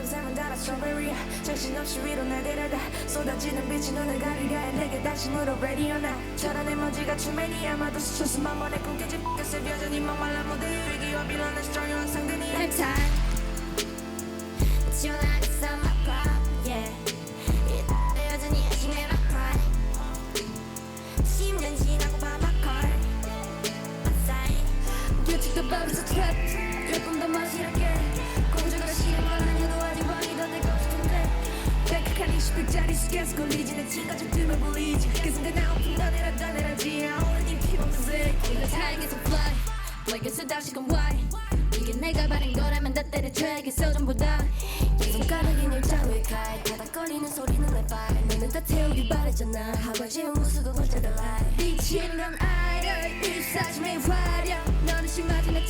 삶은 달아 strawberry. 정신없이 위로 날들여다 쏟아지는 빛이 눈을 가리려 해 내게 다시 물어 radio 나 철안의 먼지가 추매니 아마도 스쳐서 맘번에 꿈깨지 끝에 여전히 목말라 무대 위기와 빌런의 Every time 지원하겠어 my pride yeah. 이 여전히 아침에 my pride. 10년 지나고 봐 my car my sign. 규칙도 밤에서 trap. 조금 더 마시라게. 공주가 아니어도 아 10백짜리 스케스 걸리지. 내 친가족 틈을 보이지. 그 순간 나 오픈 너네라 떠나라지. 아오는 이 네 피부 music 우리가 타이에서 fly. 블랙에서 다시 건 white 이게 내가 바른 거라면 다 때려쳐 이게 소름보다. 이 손가락인 일자로의 칼 바닥거리는 소리는 내발 너는 다 태우길 바랬잖아. 하와 지운 모습은 혼자 달라 빛이 넌 아이를 일사짐의 화려. 너는 심하지 내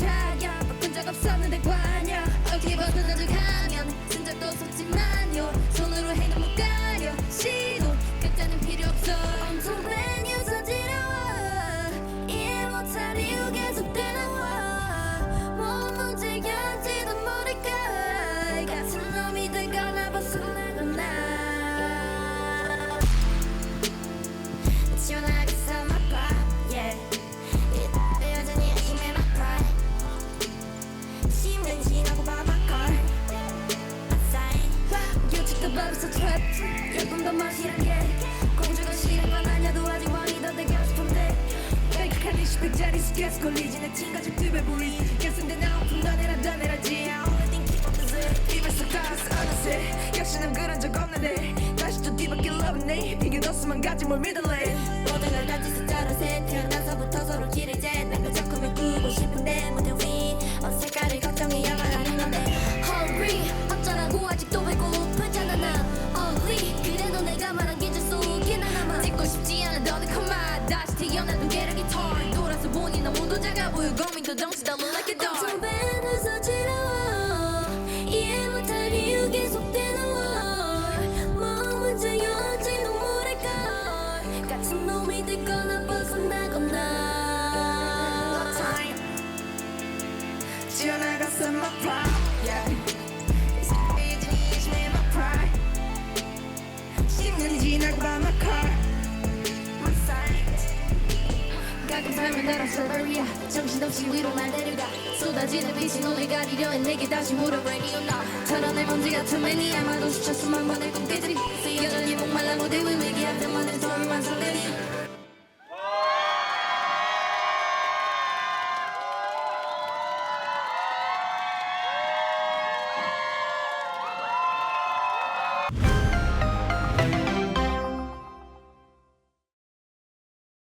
다시 또 뒤바뀌 러브네 비교뒀으면 가지 뭘 믿을래? 모든 걸 같이 숫자로 가끔 삶은 나라 서버리야 정신없이 위로 날 내려가. 쏟아지는 빛이 너를 가리려 해 내게 다시 물어 radio 나. 털어낼 먼지가 too many 아마도 스쳐 수만 번의 꿈깨들이. 여전히 목말라 무대 위 위기할 때만은 서울 완성되니